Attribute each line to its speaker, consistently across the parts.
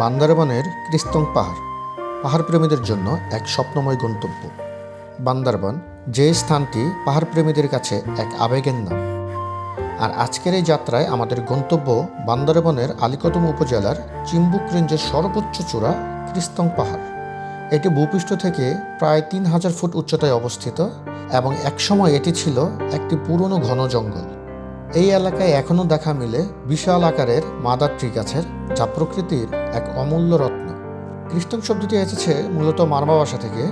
Speaker 1: বান্দারবানের ক্রিস্তং পাহাড় পাহাড় প্রেমীদের জন্য এক স্বপ্নময় গন্তব্য। বান্দারবান, যে স্থানটি পাহাড় প্রেমীদের কাছে এক আবেগের নাম। আর আজকের এই যাত্রায় আমাদের গন্তব্য বান্দারবানের আলিকদম উপজেলার চিম্বুক রেঞ্জের সর্বোচ্চ চূড়া ক্রিস্তং পাহাড়। এটি ভূপৃষ্ঠ থেকে প্রায় তিন হাজার ফুট উচ্চতায় অবস্থিত এবং একসময় এটি ছিল একটি পুরনো ঘন জঙ্গল। এই এলাকায় এখনও দেখা মিলে বিশাল আকারের মাদার ট্রি গাছের, যা প্রকৃতির এক অমূল্য রত্ন। ক্রিস্টন শব্দটি এসেছে মূলত মারমা ভাষা থেকে,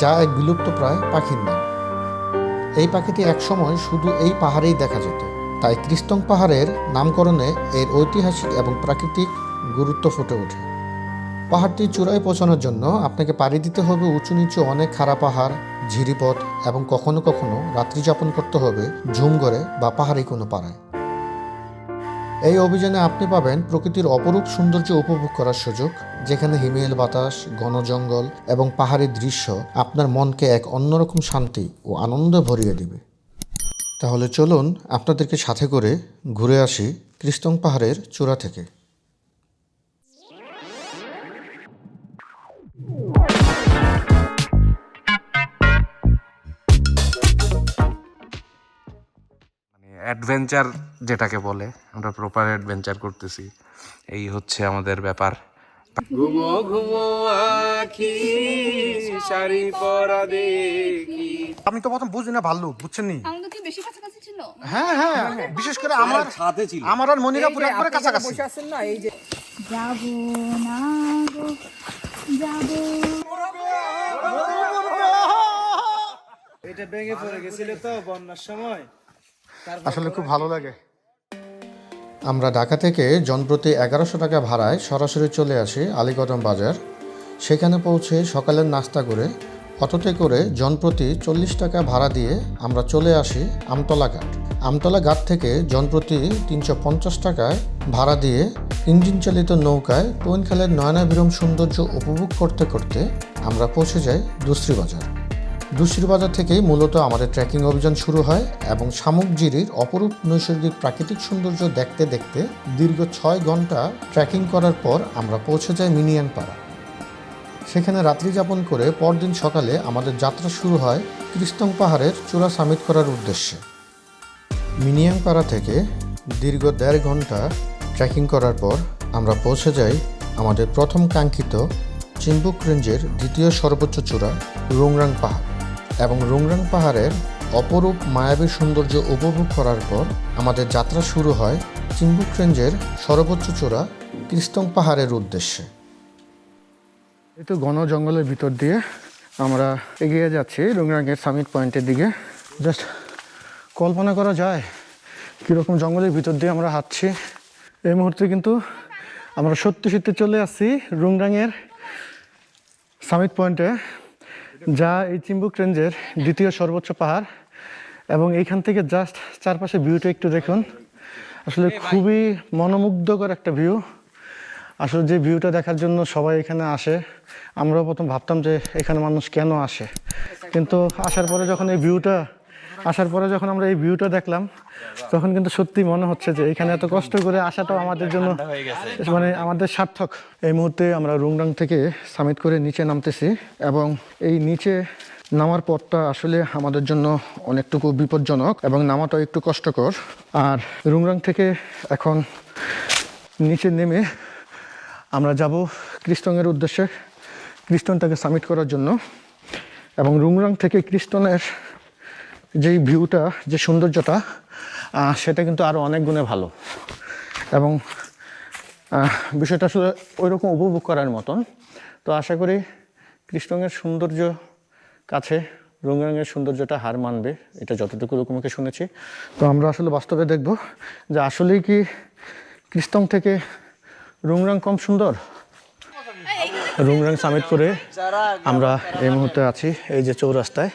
Speaker 1: যা এক বিলুপ্ত প্রায় পাখির নাম। এই পাখিটি একসময় শুধু এই পাহাড়েই দেখা যেত। তাই ক্রিস্টং পাহাড়ের নামকরণে এর ঐতিহাসিক এবং প্রাকৃতিক গুরুত্ব ফুটে ওঠে। পাহাড়টি চূড়ায় পৌঁছানোর জন্য আপনাকে পাড়ি দিতে হবে উঁচু নিচু অনেক খাড়া পাহাড় ঝিরিপথ এবং কখনো কখনো রাত্রি যাপন করতে হবে ঝুমঘরে বা পাহাড়ি কোনো পাড়ায়। এই অভিযানে আপনি পাবেন প্রকৃতির অপরূপ সৌন্দর্য উপভোগ করার সুযোগ, যেখানে হিমেল বাতাস, ঘন জঙ্গল এবং পাহাড়ি দৃশ্য আপনার মনকে এক অন্যরকম শান্তি ও আনন্দে ভরিয়ে দিবে। তাহলে চলুন আপনাদেরকে সাথে করে ঘুরে আসি ক্রিস্তং পাহাড়ের চূড়া থেকে।
Speaker 2: অ্যাডভেঞ্চার যেটাকে বলে আমরা প্রপার অ্যাডভেঞ্চার করতেছি। এই হচ্ছে আমাদের ব্যাপার। ঘুমো ঘুমো আখি শাড়ি পরা দেখি।
Speaker 1: আমি তো প্রথম বুঝি না ভাল্লুক বুঝছেন নি?
Speaker 3: আমাদের কি বেশি কাছাকাছি ছিল।
Speaker 1: হ্যাঁ হ্যাঁ বিশেষ করে আমার
Speaker 2: ছাদে ছিল।
Speaker 1: আমার আর মনিরাপুর একবারে কাছাকাছি।
Speaker 3: যাব না গো যাব।
Speaker 4: এটা ভেঙে পড়ে গেছিল তো বন্যার সময়।
Speaker 1: আসলে খুব ভালো লাগে। আমরা ঢাকা থেকে জনপ্রতি এগারোশো টাকা ভাড়ায় সরাসরি চলে আসি আলীকদম বাজার। সেখানে পৌঁছে সকালের নাস্তা করে অটোতে করে জনপ্রতি চল্লিশ টাকা ভাড়া দিয়ে আমরা চলে আসি আমতলা ঘাট। আমতলা ঘাট থেকে জনপ্রতি তিনশো পঞ্চাশ টাকায় ভাড়া দিয়ে ইঞ্জিন চালিত নৌকায় টৈনখালের নয়নাভিরম সৌন্দর্য উপভোগ করতে করতে আমরা পৌঁছে যাই দুশ্রী বাজার। দুশ্রী বাজার থেকেই মূলত আমাদের ট্রেকিং অভিযান শুরু হয় এবং শামুকজিরির অপরূপ নৈসর্গিক প্রাকৃতিক সৌন্দর্য দেখতে দেখতে দীর্ঘ ছয় ঘণ্টা ট্রেকিং করার পর আমরা পৌঁছে যাই মিনিয়ান পাড়া সেখানে রাত্রি যাপন করে পরদিন সকালে আমাদের যাত্রা শুরু হয় ক্রিস্তং পাহাড়ের চূড়া সামিট করার উদ্দেশ্যে। মিনিয়াং পাড়া থেকে দীর্ঘ দেড় ঘণ্টা ট্রেকিং করার পর আমরা পৌঁছে যাই আমাদের প্রথম কাঙ্ক্ষিত চিম্বুক রেঞ্জের দ্বিতীয় সর্বোচ্চ চূড়া রুংরাং পাহাড়। এবং রুংরাং পাহাড়ের অপরূপ মায়াবী সৌন্দর্য উপভোগ করার পর আমাদের যাত্রা শুরু হয় চিম্বুক রেঞ্জের সর্বোচ্চ চূড়া ক্রিস্তং পাহাড়ের উদ্দেশ্যে। এই তো ঘন জঙ্গলের ভিতর দিয়ে আমরা এগিয়ে যাচ্ছি রুংরাঙ্গের সামিট পয়েন্টের দিকে। জাস্ট কল্পনা করা যায় কীরকম জঙ্গলের ভিতর দিয়ে আমরা হাঁটছি। এই মুহূর্তে কিন্তু আমরা সত্যি সত্যি চলে আসছি রুংরাঙের সামিট পয়েন্টে। যা এই চিম্বুক রেঞ্জের দ্বিতীয় সর্বোচ্চ পাহাড় এবং এইখান থেকে জাস্ট চারপাশে ভিউটা একটু দেখুন। আসলে খুবই মনোমুগ্ধকর একটা ভিউ। আসলে যে ভিউটা দেখার জন্য সবাই এখানে আসে আমরাও প্রথম ভাবতাম যে এখানে মানুষ কেন আসে। কিন্তু আসার পরে যখন এই ভিউটা আসার পরে যখন আমরা এই ভিউটা দেখলাম তখন কিন্তু সত্যি মনে হচ্ছে যে এখানে এত কষ্ট করে আসাটাও আমাদের জন্য মানে আমাদের সার্থক। এই মুহূর্তে আমরা রুংরাং থেকে সামিট করে নিচে নামতেছি এবং এই নিচে নামার পথটা আসলে আমাদের জন্য অনেকটুকু বিপজ্জনক এবং নামাটাও একটু কষ্টকর। আর রুংরাং থেকে এখন নিচে নেমে আমরা যাব ক্রিস্টনের উদ্দেশ্যে ক্রিস্টনটাকে সামিট করার জন্য। এবং রুংরাং থেকে ক্রিস্টনের যেই ভিউটা যে সৌন্দর্যটা সেটা কিন্তু আরও অনেক গুণে ভালো। এবং বিষয়টা আসলে ওই রকম উপভোগ করার মতন। তো আশা করি কৃষ্ণঙ্গের সৌন্দর্য কাছে রঙের সৌন্দর্যটা হার মানবে, এটা যতটুকু রকমকে শুনেছি। তো আমরা আসলে বাস্তবে দেখব যে আসলেই কি কৃষ্ণং থেকে রুংরাং কম সুন্দর? রুংরাং সামিট করে আমরা এই মুহূর্তে আছি, এই যে চৌরাস্তায়।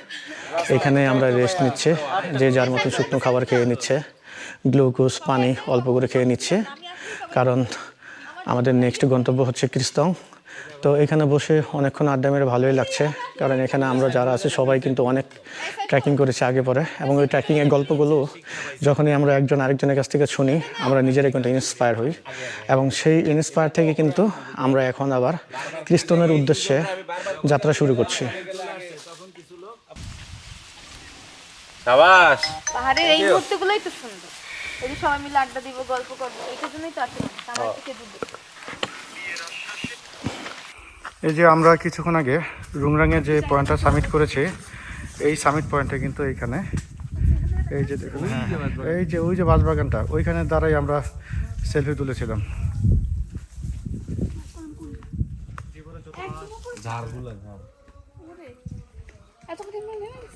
Speaker 1: এখানে আমরা রেস্ট নিচ্ছে, যে যার মতো শুকনো খাবার খেয়ে নিচ্ছে গ্লুকোজ পানি অল্প করে খেয়ে নিচ্ছে। কারণ আমাদের নেক্সট গন্তব্য হচ্ছে কৃস্তং
Speaker 5: তো এখানে বসে অনেকক্ষণ আড্ডা মেরে ভালোই লাগছে। কারণ এখানে আমরা যারা আছি, সবাই কিন্তু অনেক ট্রেকিং করেছে আগে পরে। এবং ওই ট্রেকিংয়ের গল্পগুলো যখনই আমরা একজন আরেকজনের কাছ থেকে শুনি, আমরা নিজেরাই কিন্তু ইন্সপায়ার হই। এবং সেই ইন্সপায়ার থেকে কিন্তু আমরা এখন আবার খ্রিস্টনের উদ্দেশ্যে যাত্রা শুরু করছি।
Speaker 2: সাবাস।
Speaker 6: পাহাড়ের এই মুহূর্তগুলোই তো সুন্দর। এই যে সবাই মিলে আড্ডা দিব গল্প করব এইটার জন্যই তো আসলে আমার থেকে দূর
Speaker 5: এই যে আমরা কিছুক্ষণ আগে রুংরাঙে যে পয়েন্টটা সামিট করেছি এই সামিট পয়েন্টে কিন্তু এইখানে। এই যে দেখুন এই যে ওই যে বাঁশবাগানটা ওইখানে দ্বারাই আমরা সেলফি তুলেছিলাম।
Speaker 6: নেমে গেছি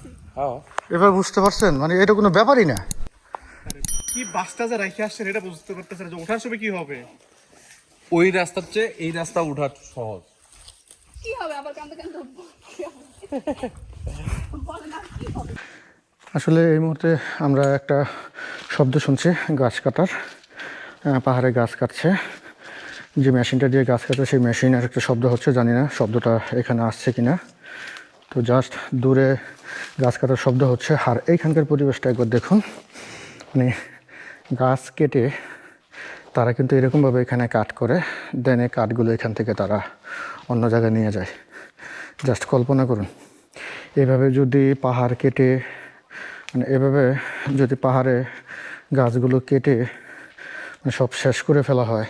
Speaker 5: এবার বুঝতে পারছেন? মানে এটা কোনো ব্যাপারই না।
Speaker 7: কি বাসটা যে রেখে আসছেন এটা বুঝতে পারতেছেন যে ওঠার সময় কি হবে?
Speaker 2: ওই রাস্তার চেয়ে এই রাস্তা উঠা সহজ।
Speaker 6: কি হবে? আবার কান্দতে কান্দতে উঠবো? কি হবে? বলেন আর কি হবে?
Speaker 5: আসলে এই মুহূর্তে আমরা একটা শব্দ শুনছি গাছ কাটার। পাহাড়ে গাছ কাটছে। যে মেশিনটা দিয়ে গাছ কাটে সেই মেশিনের একটা শব্দ হচ্ছে জানি না শব্দটা এখানে আসছে কিনা। তো জাস্ট দূরে গাছ কাটার শব্দ হচ্ছে আর এইখানকার পরিবেশটা একবার দেখুন। মানে গাছ কেটে তারা কিন্তু এরকমভাবে এখানে কাট করে দেন কাঠগুলো এখান থেকে তারা অন্য জায়গায় নিয়ে যায়। জাস্ট কল্পনা করুন। এভাবে যদি পাহাড় কেটে মানে এভাবে যদি পাহাড়ে গাছগুলো কেটে মানে সব শেষ করে ফেলা হয়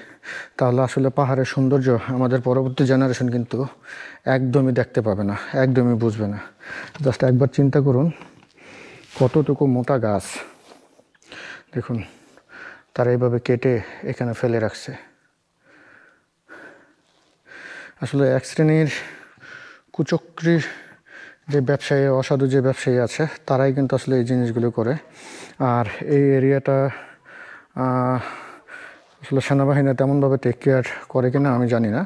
Speaker 5: তাহলে আসলে পাহাড়ের সৌন্দর্য আমাদের পরবর্তী জেনারেশন কিন্তু একদমই দেখতে পাবে না, একদমই বুঝবে না। জাস্ট একবার চিন্তা করুন, কতটুকু মোটা গাছ, দেখুন, তারা এইভাবে কেটে এখানে ফেলে রাখছে। আসলে এক শ্রেণির কুচক্রী যে ব্যবসায়ী, অসাধু যে ব্যবসায়ী আছে, তারাই কিন্তু আসলে এই জিনিসগুলো করে। আর এই এরিয়াটা আসলে সেনাবাহিনী তেমনভাবে টেক কেয়ার করে কিনা আমি জানি না।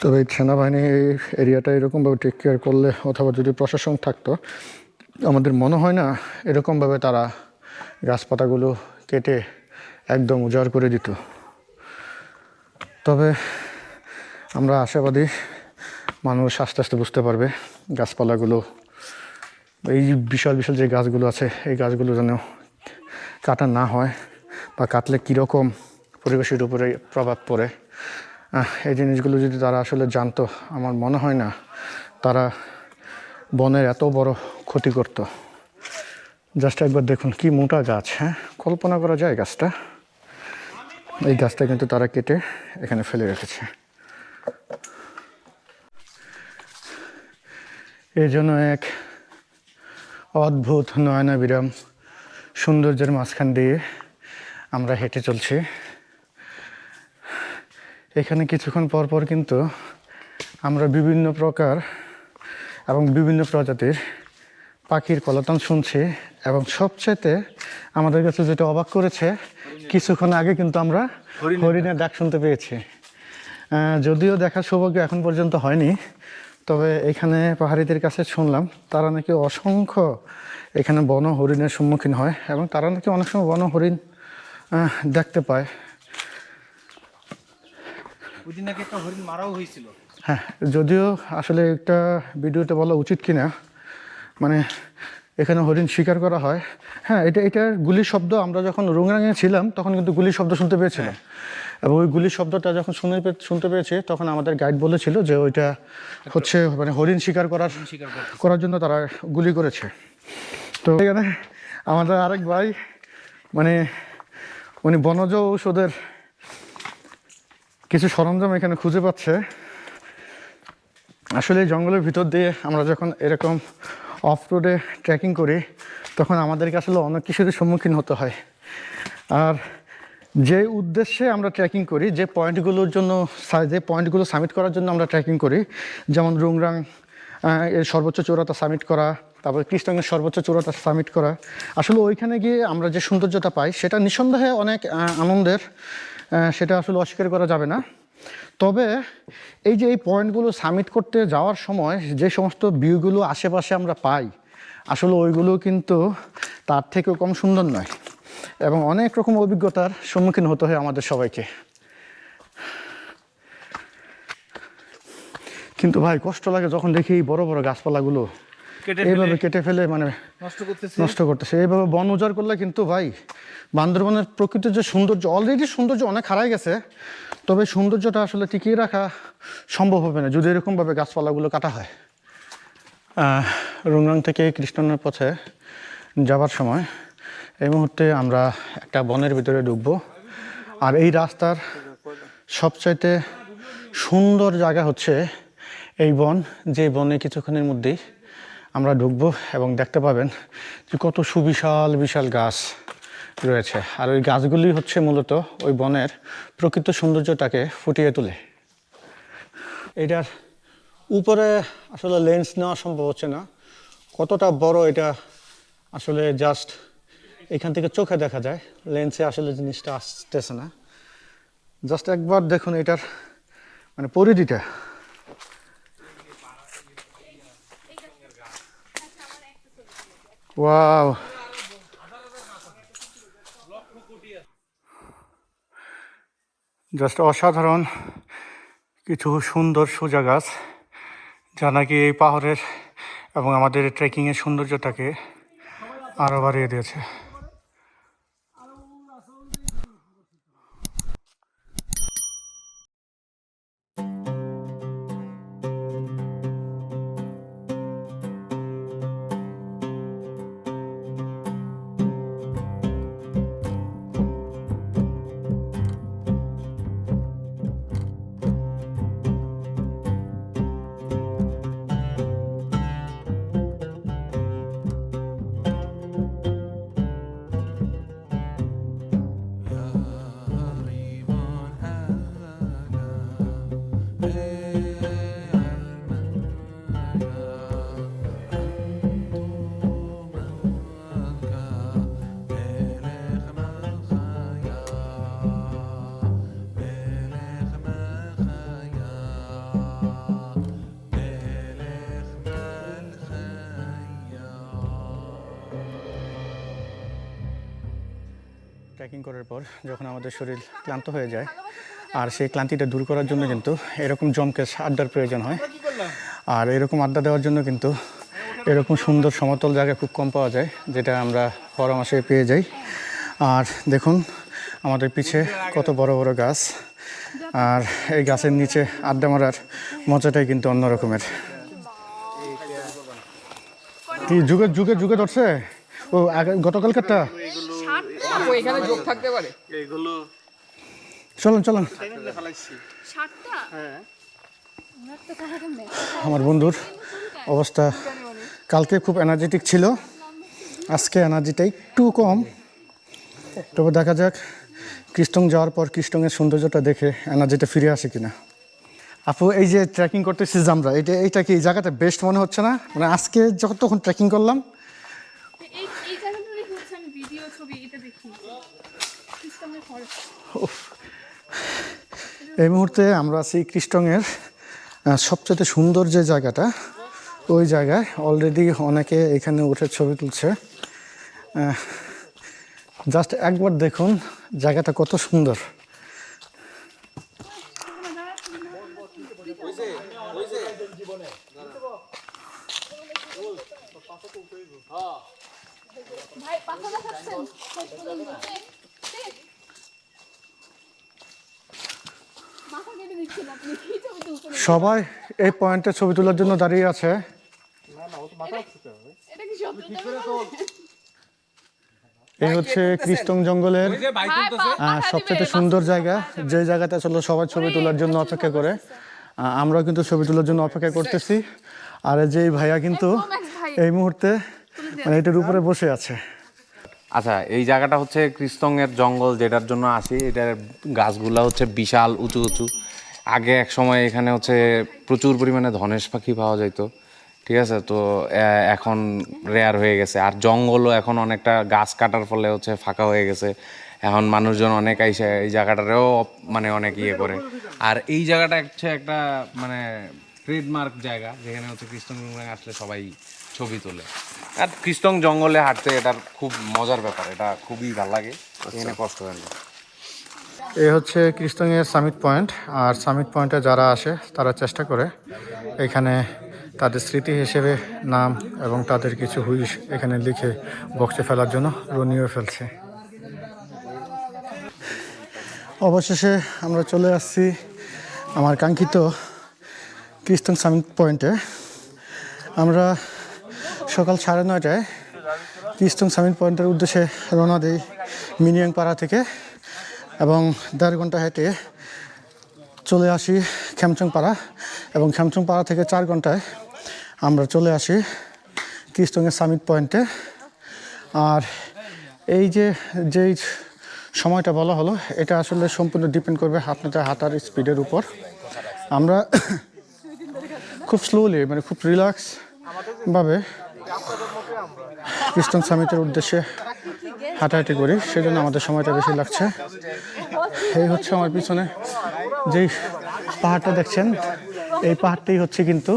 Speaker 5: তবে সেনাবাহিনী এই এরিয়াটা এরকমভাবে টেক কেয়ার করলে অথবা যদি প্রশাসন থাকতো, আমাদের মনে হয় না এরকমভাবে তারা গাছপাতাগুলো কেটে একদম উজাড় করে দিত। তবে আমরা আশাবাদী মানুষ আস্তে আস্তে বুঝতে পারবে গাছপালাগুলো, এই বিশাল বিশাল যে গাছগুলো আছে, এই গাছগুলো যেন কাটা না হয় বা কাটলে কীরকম পরিবেশের উপরে প্রভাব পড়ে। এই জিনিসগুলো যদি তারা আসলে জানতো, আমার মনে হয় না তারা বনের এত বড় ক্ষতি করতো। জাস্ট একবার দেখুন কি মোটা গাছ হ্যাঁ? কল্পনা করা যায় গাছটা। এই গাছটা কিন্তু তারা কেটে এখানে ফেলে রেখেছে। এই জন্য এক অদ্ভুত নয়নাবিরাম সৌন্দর্যের মাঝখান দিয়ে আমরা হেঁটে চলছি। এখানে কিছুক্ষণ পর পর কিন্তু আমরা বিভিন্ন প্রকার এবং বিভিন্ন প্রজাতির পাখির কলতান শুনছি এবং সবচেয়ে আমাদের কাছে যেটা অবাক করেছে কিছুক্ষণ আগে কিন্তু আমরা হরিণের ডাক শুনতে পেয়েছি। যদিও দেখার সৌভাগ্য এখন পর্যন্ত হয়নি তবে এখানে পাহাড়িদের কাছে শুনলাম তারা নাকি অসংখ্য এখানে বন হরিণের সম্মুখীন হয় এবং তারা নাকি অনেক সময় বন হরিণ দেখতে পায়।
Speaker 7: ওই দিন নাকি একটা হরিণ মারাও হয়েছিল।
Speaker 5: হ্যাঁ যদিও আসলে একটা ভিডিওতে বলা উচিত কিনা মানে এখানে হরিণ শিকার করা হয়। হ্যাঁ এটা এটার গুলির শব্দ আমরা যখন রুংরাঙে ছিলাম তখন কিন্তু গুলির শব্দ শুনতে পেয়েছিলাম। এবং ওই গুলির শব্দটা যখন শুনে শুনতে পেয়েছি তখন আমাদের গাইড বলেছিল যে ওইটা হচ্ছে মানে হরিণ শিকার করার করার জন্য তারা গুলি করেছে। তো এখানে আমাদের আরেক ভাই মানে উনি বনজ ঔষধের কিছু সরঞ্জাম এখানে খুঁজে পাচ্ছে। আসলে জঙ্গলের ভিতর দিয়ে আমরা যখন এরকম অফ রোডে ট্রেকিং করি, তখন আমাদেরকে আসলে অনেক কিছুরই সম্মুখীন হতে হয়। আর যে উদ্দেশ্যে আমরা ট্রেকিং করি, যে পয়েন্টগুলোর জন্য যে পয়েন্টগুলো সামিট করার জন্য আমরা ট্রেকিং করি, যেমন রুংরাং এর সর্বোচ্চ চূড়াটা সামিট করা, তারপর কৃষ্ণাঙ্গের সর্বোচ্চ চূড়াটা সামিট করা। আসলে ওইখানে গিয়ে আমরা যে সৌন্দর্যটা পাই, সেটা নিঃসন্দেহে অনেক আনন্দের। সেটা আসলে অস্বীকার করা যাবে না। তবে এই যে এই পয়েন্টগুলো সামিট করতে যাওয়ার সময় যে সমস্ত ভিউগুলো আশেপাশে আমরা পাই, আসলে ওইগুলো কিন্তু তার থেকেও কম সুন্দর নয় এবং অনেক রকম অভিজ্ঞতার সম্মুখীন হতে হয় আমাদের সবাইকে। কিন্তু ভাই, কষ্ট লাগে যখন দেখি বড় বড় গাছপালাগুলো এইভাবে কেটে ফেলে মানে
Speaker 7: নষ্ট করতেছে।
Speaker 5: এইভাবে বন উজাড় করলে কিন্তু ভাই বান্দরবনের প্রকৃতির যে সৌন্দর্য অলরেডি সৌন্দর্য অনেক হারাই গেছে তবে সৌন্দর্যটা আসলে টিকিয়ে রাখা সম্ভব হবে না যদি এরকমভাবে গাছপালাগুলো কাটা হয়। রুংরাং থেকে কৃষ্ণনের পথে যাবার সময় এই মুহূর্তে আমরা একটা বনের ভিতরে ঢুকবো। আর এই রাস্তার সবচাইতে সুন্দর জায়গা হচ্ছে এই বন যে বনে কিছুক্ষণের মধ্যেই আমরা ঢুকবো এবং দেখতে পাবেন যে কত সুবিশাল, বিশাল গাছ রয়েছে। আর ওই গাছগুলি হচ্ছে মূলত ওই বনের প্রকৃত সৌন্দর্যটাকে ফুটিয়ে তোলে। এটার উপরে আসলে লেন্স নেওয়া সম্ভব হচ্ছে না। কতটা বড় এটা আসলে জাস্ট এখান থেকে চোখে দেখা যায়। লেন্সে আসলে জিনিসটা আসতেছে না। জাস্ট একবার দেখুন এটার মানে পরিধিটা। ওয়াও জাস্ট অসাধারণ কিছু সুন্দর সোজা গাছ, যা নাকি এই পাহাড়ের এবং আমাদের ট্রেকিংয়ের সৌন্দর্যটাকে আরও বাড়িয়ে দিয়েছে। ট্রেকিং করার পর যখন আমাদের শরীর ক্লান্ত হয়ে যায়, আর সেই ক্লান্তিটা দূর করার জন্য কিন্তু এরকম জমকেশ আড্ডার প্রয়োজন হয়। আর এরকম আড্ডা দেওয়ার জন্য কিন্তু এরকম সুন্দর সমতল জায়গা খুব কম পাওয়া যায়, যেটা আমরা মাসে পেয়ে যাই। আর দেখুন, আমাদের পিছে কত বড় বড় গাছ। আর এই গাছের নিচে আড্ডা মারার মজাটাই কিন্তু অন্য রকমের। কি যুগে যুগে যুগে ধরছে? ও, আগে গতকালকারটা?
Speaker 8: আপু এখানে যোগ থাকতে পারে।
Speaker 7: এইগুলো
Speaker 5: চলুন চলুন। আমার বন্ধুর অবস্থা কালকে খুব এনার্জেটিক ছিল। আজকে এনার্জিটা একটু কম। তবে দেখা যাক কৃষ্টং যাওয়ার পর কৃষ্টংয়ের সৌন্দর্যটা দেখে এনার্জিটা ফিরে আসে কিনা। আপু এই যে ট্রেকিং করতেছি যে আমরা এটা এইটা কি এই জায়গাটা বেস্ট মনে হচ্ছে না? মানে আজকে যখন তখন ট্রেকিং করলাম
Speaker 6: এই এই জায়গাটারই হচ্ছে আমি ভিডিও ছবি এটা দেখি সিস্টেমে খরচ
Speaker 5: এই মুহূর্তে আমরা আছি কৃষ্টংয়ের সবচেয়ে সুন্দর যে জায়গাটা, ওই জায়গায়। অলরেডি অনেকে এখানে উঠে ছবি তুলছে। জাস্ট একবার দেখুন জায়গাটা কত সুন্দর।
Speaker 6: ভাই পাতা দেখাচ্ছেন শেষ পর্যন্ত মাথা কেটে দিচ্ছেন আপনি কি ছবি তুলছেন
Speaker 5: সবাই এই পয়েন্টে ছবি তোলার জন্য দাঁড়িয়ে আছে।
Speaker 6: এটা কি সত্যি
Speaker 5: এই হচ্ছে কৃষ্টং জঙ্গলের সবচেয়ে সুন্দর জায়গা যে জায়গাতে আসলে সবাই ছবি তোলার জন্য অপেক্ষা করে। আমরাও কিন্তু ছবি তোলার জন্য অপেক্ষা করতেছি। আর এই যে ভাইয়া কিন্তু এই মুহূর্তে মানে এটার উপরে বসে আছে।
Speaker 9: আচ্ছা এই জায়গাটা হচ্ছে কৃষ্টঙ্গের জঙ্গল, যেটার জন্য আসি। এটার গাছগুলা হচ্ছে বিশাল, উঁচু উঁচু। আগে এক সময় এখানে হচ্ছে প্রচুর পরিমাণে ধনেশ পাখি পাওয়া যেত ঠিক আছে? তো এখন রেয়ার হয়ে গেছে। আর জঙ্গলও এখন অনেকটা গাছ কাটার ফলে হচ্ছে ফাঁকা হয়ে গেছে। এখন মানুষজন অনেক আইসে এই জায়গাটারেও মানে অনেক ইয়ে করে। আর এই জায়গাটা হচ্ছে একটা মানে ট্রেডমার্ক জায়গা, যেখানে হচ্ছে কৃষ্ণ আসলে সবাই ছবি তোলে। আর কৃষ্ণং জঙ্গলে হাঁটতে এটার খুব মজার ব্যাপার এটা খুবই ভালো লাগে এখানে কষ্ট হয় না।
Speaker 5: এই হচ্ছে কৃষ্ণঙ্গের সামিট পয়েন্ট আর সামিট পয়েন্টে যারা আসে তারা চেষ্টা করে এখানে তাদের স্মৃতি হিসেবে নাম এবং তাদের কিছু হুইশ এখানে লিখে বক্সে ফেলার জন্য রনিও ফেলছে। অবশেষে আমরা চলে আসছি আমার কাঙ্ক্ষিত ক্রিস্টন সামিট পয়েন্টে আমরা সকাল সাড়ে নয়টায় ক্রিস্টন সামিট পয়েন্টের উদ্দেশ্যে রওনা দিই মিনিয়াং পাড়া থেকে এবং দেড় ঘণ্টা হেঁটে চলে আসি খ্যামচং পাড়া এবং খ্যামচং পাড়া থেকে চার ঘন্টায় আমরা চলে আসি ক্রিস্টনের সামিট পয়েন্টে আর এই যে, যেই সময়টা বলা হলো, এটা আসলে সম্পূর্ণ ডিপেন্ড করবে আপনাদের হাঁটার স্পিডের উপর। আমরা খুব স্লোলি মানে খুব রিল্যাক্স ভাবে ক্রিস্টন সামিটের উদ্দেশ্যে হাঁটাহাঁটি করি, সেজন্য আমাদের সময়টা বেশি লাগছে। এই হচ্ছে আমার পিছনে যেই পাহাড়টা দেখছেন, এই পাহাড়টাই হচ্ছে কিন্তু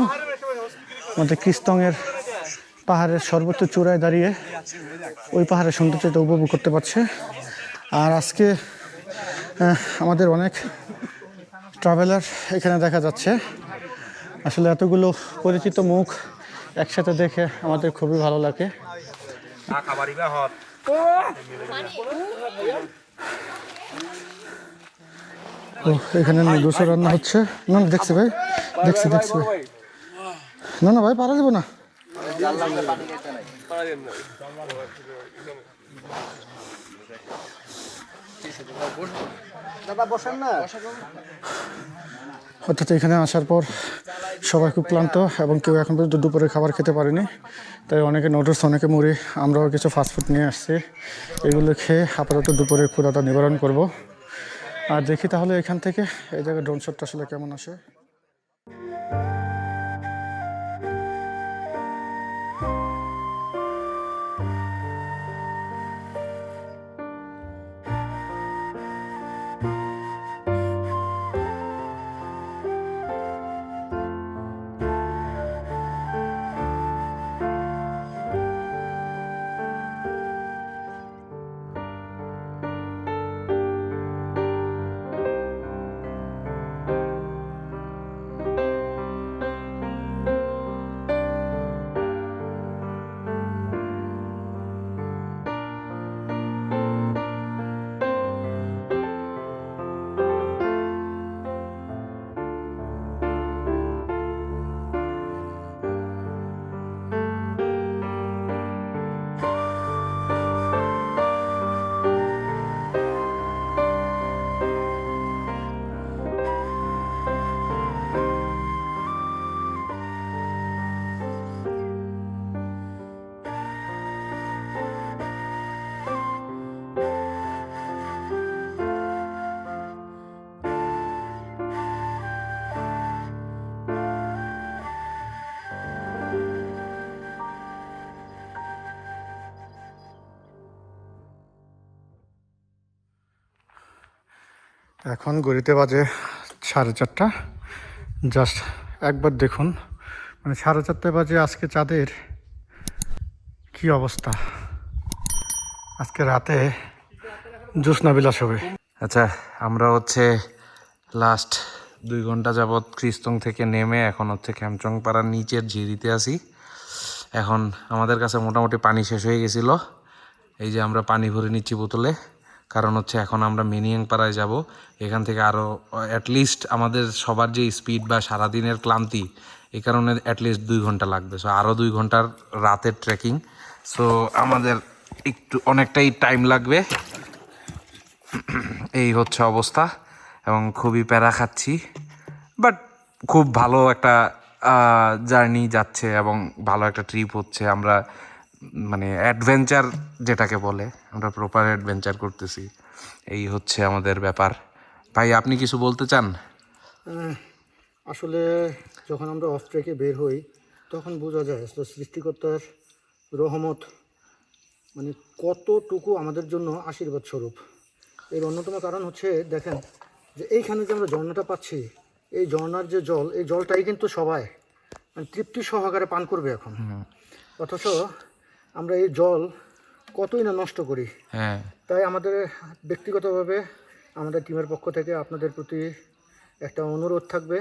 Speaker 5: আমাদের ক্রিস্তংয়ের পাহাড়ের সর্বোচ্চ চূড়ায় দাঁড়িয়ে ওই পাহাড়ের সৌন্দর্যটা উপভোগ করতে পারছে। আর আজকে আমাদের অনেক ট্রাভেলার এখানে দেখা যাচ্ছে। আসলে এতগুলো পরিচিত মুখ একসাথে দেখে আমাদের খুবই ভালো লাগে। ও এখানে দুশো রান্না হচ্ছে। না না, দেখছি ভাই। দেখছি দেখছি ভাই। না না ভাই পারা দেবো না। অর্থাৎ এখানে আসার পর সবাই খুব ক্লান্ত এবং কেউ এখন পর্যন্ত দুপুরে খাবার খেতে পারেনি। তাই অনেকে নোটস অনেকে মুড়ি, আমরাও কিছু ফাস্টফুড নিয়ে আসছি। এগুলো খেয়ে আপাতত দুপুরের ক্ষুদাটা নিবারণ করব। আর দেখি তাহলে এখান থেকে এই জায়গায় ড্রোন শটটা আসলে কেমন আসে। এখন গড়িতে বাজে সাড়ে চারটা। জাস্ট একবার দেখুন মানে সাড়ে চারটে বাজে আজকে চাঁদের কি অবস্থা? আজকে রাতে জ্যোৎস্না বিলাস হবে।
Speaker 9: আচ্ছা আমরা হচ্ছে লাস্ট দুই ঘণ্টা যাবৎ ক্রিস্তং থেকে নেমে এখন হচ্ছে খ্যামচং পাড়ার নিচের ঝিরিতে আছি। এখন আমাদের কাছে মোটামুটি পানি শেষ হয়ে গেছিল। এই যে আমরা পানি ভরে নিচ্ছি বোতলে। কারণ হচ্ছে এখন আমরা মিনিয়াং পাড়ায় যাব। এখান থেকে আরও অ্যাটলিস্ট আমাদের সবার যে স্পিড বা সারাদিনের ক্লান্তি এই কারণে অ্যাটলিস্ট দুই ঘণ্টা লাগবে। সো আরও দুই ঘণ্টার রাতের ট্রেকিং সো আমাদের একটু অনেকটাই টাইম লাগবে। এই হচ্ছে অবস্থা, এবং খুবই প্যারা খাচ্ছি। বাট খুব ভালো একটা জার্নি যাচ্ছে, এবং ভালো একটা ট্রিপ হচ্ছে। আমরা মানে অ্যাডভেঞ্চার যেটাকে বলে আমরা প্রপার অ্যাডভেঞ্চার করতেছি। এই হচ্ছে আমাদের ব্যাপার। ভাই আপনি কিছু বলতে চান?
Speaker 5: আসলে যখন আমরা অফ ট্রেকে বের হই তখন বোঝা যায় আসলে সৃষ্টিকর্তার রহমত মানে কতটুকু আমাদের জন্য আশীর্বাদ স্বরূপ এর অন্যতম কারণ হচ্ছে দেখেন যে এইখানে যে আমরা ঝর্ণাটা পাচ্ছি এই ঝর্ণার যে জল এই জলটাই কিন্তু সবাই মানে তৃপ্তি সহকারে পান করবে এখন। অথচ আমরা এই জল কতই না নষ্ট করি।
Speaker 9: হ্যাঁ।
Speaker 5: তাই আমাদের ব্যক্তিগতভাবে আমাদের টিমের পক্ষ থেকে আপনাদের প্রতি একটা অনুরোধ থাকবে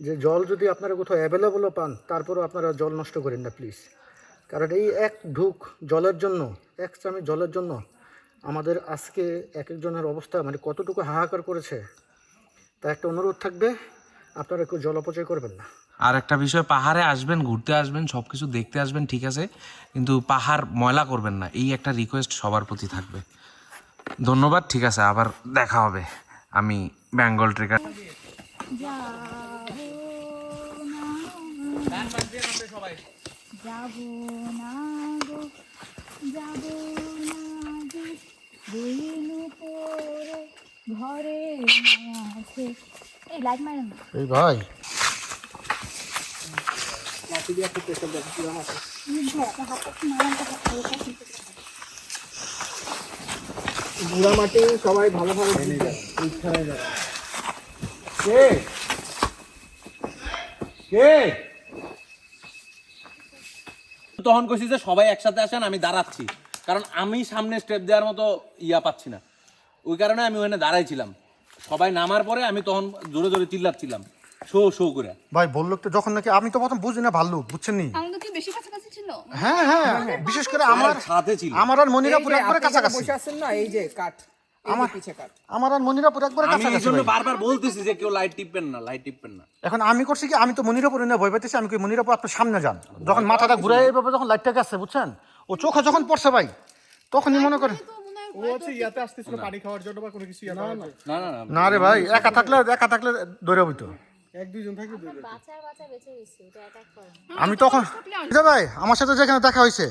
Speaker 5: যে জল যদি আপনারা কোথাও অ্যাভেলেবলও পান তারপরেও আপনারা জল নষ্ট করেন না প্লিজ কারণ এই এক ঢুক জলের জন্য এক চামি জলের জন্য আমাদের আজকে এক একজনের অবস্থা মানে কতটুকু হাহাকার করেছে তা একটা অনুরোধ থাকবে। আপনারা কেউ জল অপচয় করবেন না।
Speaker 9: আর একটা বিষয় পাহাড়ে আসবেন ঘুরতে আসবেন সব কিছু দেখতে আসবেন ঠিক আছে কিন্তু পাহাড় ময়লা করবেন না এই একটা রিকোয়েস্ট সবার প্রতি থাকবে। ধন্যবাদ ঠিক আছে আবার দেখা হবে। আমি বেঙ্গল ট্রেকার।
Speaker 3: যাব না গো যাব না গো দিনু পরে ঘরে আছে এই লাইট মারেন
Speaker 5: এই ভাই।
Speaker 7: বুড়া মাটি। সবাই ভালো ভালো
Speaker 2: তখন কইছি যে সবাই একসাথে আসেন আমি দাঁড়াচ্ছি। কারণ আমি সামনে স্টেপ দেওয়ার মতো ইয়া পাচ্ছি না। ওই কারণে আমি ওখানে দাঁড়াইছিলাম। সবাই নামার পরে আমি তখন জোরে জোরে চিল্লাচ্ছিলাম। শো শো করে।
Speaker 5: ভাই বলল তো যখন নাকি আমি তো প্রথম বুঝি না ভাল্লুক বুঝছেন নি
Speaker 6: আমাদের কি বেশি কাছাকাছি ছিল?
Speaker 5: হ্যাঁ হ্যাঁ বিশেষ করে আমার
Speaker 2: সাথে ছিল।
Speaker 5: আমার আর মনিরাপুর একবারে কাছাকাছি।
Speaker 8: বসে আছেন না এই যে কাঠ আমার পিছে কাঠ।
Speaker 5: আমার আর মনিরাপুর একবারে
Speaker 2: আমি
Speaker 5: কাছাকাছি।
Speaker 2: জন্য
Speaker 5: ভাই।
Speaker 2: বারবার বলতেছি যে কেউ লাইট টিপবেন না লাইট টিপবেন না।
Speaker 5: এখন আমি করছি কি আমি তো মনিরাপুর না ভয় পাইতেছি আমি কি মনিরাপুর আপনার সামনে যান? যখন মাথাটা ঘুরে এইভাবে যখন লাইটটা গেছে বুঝছেন? ও চোখে যখন পড়ছে ভাই তখনই মনে করে
Speaker 7: ও হচ্ছে ইয়াতে আসতেছিল পানি খাওয়ার জন্য বা কোনো কিছু ইয়া করার জন্য।
Speaker 2: না না না।
Speaker 5: না রে ভাই একা থাকলে একা থাকলে দৌড়ে হইতো
Speaker 7: এক দুইজন দুই
Speaker 3: বাচ্চার বাচ্চা বেঁচে গেছে ওটা অ্যাটাক করে
Speaker 5: আমি তখন ভাই আমার সাথে যেখানে দেখা হয়েছে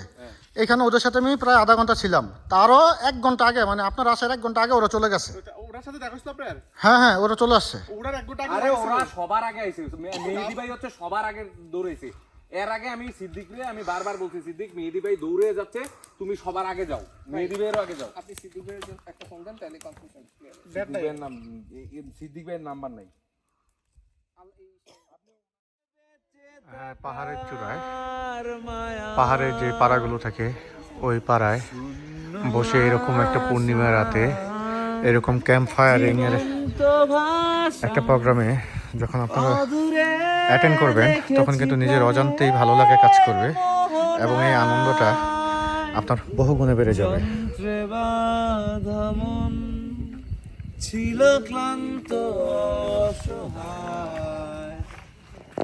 Speaker 5: এখানে ওদের সাথে আমি প্রায় আধা ঘণ্টা ছিলাম। তারও এক ঘণ্টা আগে মানে আপনার আসার এক ঘণ্টা আগে ওরা চলে গেছে।
Speaker 7: ওটা- সাথে দেখা হয়েছিল আপনার?
Speaker 5: হ্যাঁ হ্যাঁ ওরা চলে আসছে।
Speaker 7: ওটার এক গোটা
Speaker 2: আরে ওরা সবার আগে আইছে। মেহেদি ভাই হচ্ছে সবার আগে দৌড়েছে এর আগে আমি সিদ্দিক রে আমি বারবার বলছি সিদ্দিক মেহেদি ভাই দৌড়ে যাচ্ছে তুমি সবার আগে যাও। মেহেদি ভাইয়েরও আগে যাও।
Speaker 8: আপনি সিদ্ধু ভাইয়ের একটা ফোন দেন তাহলে
Speaker 2: সিদ্দিক ভাইয়ের নাম সিদ্দিক ভাইয়ের নাম্বার নাই।
Speaker 5: পাহাড়ের চূড়ায়। পাহাড়ের যে পাড়াগুলো থাকে ওই পাড়ায় বসে এরকম একটা পূর্ণিমা রাতে এরকম ক্যাম্প ফায়ারিং এর একটা প্রোগ্রামে যখন আপনারা অ্যাটেন্ড করবেন তখন কিন্তু নিজের অজান্তেই ভালো লাগে কাজ করবে এবং এই আনন্দটা আপনার বহু গুণে বেড়ে যাবে।
Speaker 10: ছিল ক্লান্ত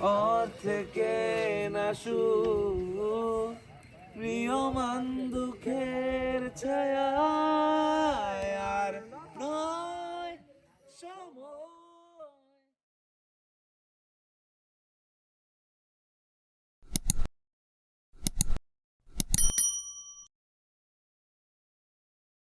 Speaker 10: অর থেকে নাসু প্রিয়মান দুঃখের ছায়া আর নয় সময়